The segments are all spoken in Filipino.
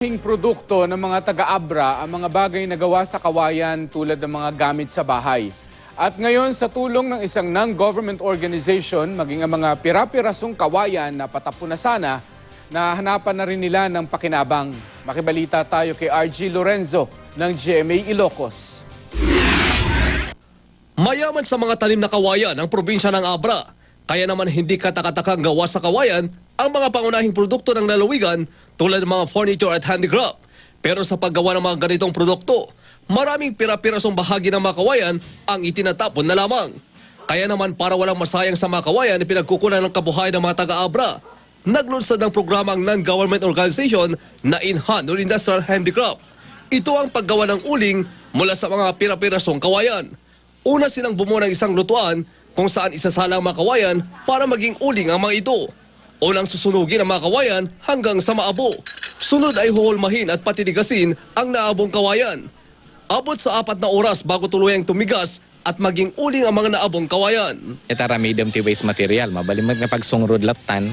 Hing produkto ng mga taga-Abra ang mga bagay na gawa sa kawayan tulad ng mga gamit sa bahay. At ngayon sa tulong ng isang non-government organization, maging ang mga pira-pirasong kawayan na patapon na sana, na hanapan na rin nila ng pakinabang. Makibalita tayo kay RG Lorenzo ng GMA Ilocos. Mayaman sa mga tanim na kawayan ang probinsya ng Abra. Kaya naman hindi katakatakang gawa sa kawayan ang mga pangunahing produkto ng lalawigan tulad ng mga furniture at handicraft. Pero sa paggawa ng mga ganitong produkto, maraming pira-pirasong bahagi ng mga kawayan ang itinatapon na lamang. Kaya naman para walang masayang sa mga kawayan pinagkukunan ng kabuhayan ng mga taga-Abra, naglunsad ng programang non-government organization na Inhan or Industrial Handicraft. Ito ang paggawa ng uling mula sa mga pira-pirasong kawayan. Una silang bumuo ng isang lutuan kung saan isasala ang mga kawayan para maging uling ang mga ito. Unang susunugin ang mga kawayan hanggang sa maabo. Sunod ay huhulmahin at patinigasin ang naabong kawayan. Abot sa apat na oras bago tuluyang tumigas at maging uling ang mga naabong kawayan. Itara medium ti waste material. Mabalin mat nga pagsungrod laptan.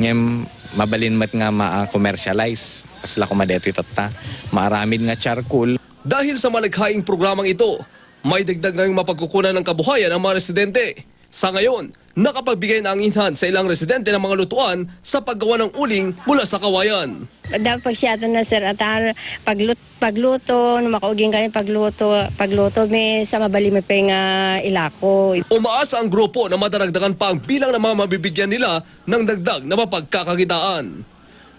Ngem mabalin mat nga ma-commercialize. Kasla kumadeto itatta. Maaramid nga charcoal. Dahil sa malikhaing programang ito, may dagdag ngayong mapagkukunan ng kabuhayan ang mga residente. Sa ngayon, nakapagbigay na ang inhan sa ilang residente ng mga lutuan sa paggawa ng uling mula sa kawayan. Dapat pagsiyatan na sir atar paglut pagluto makauging kami pagluto pagluto mi sa mabali pa nga ilako Umaasa ang grupo na madaragdagan pa ang bilang ng mga mabibigyan nila ng dagdag na mapagkakakitaan.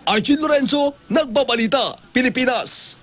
Archie Lorenzo, Nagbabalita, Pilipinas.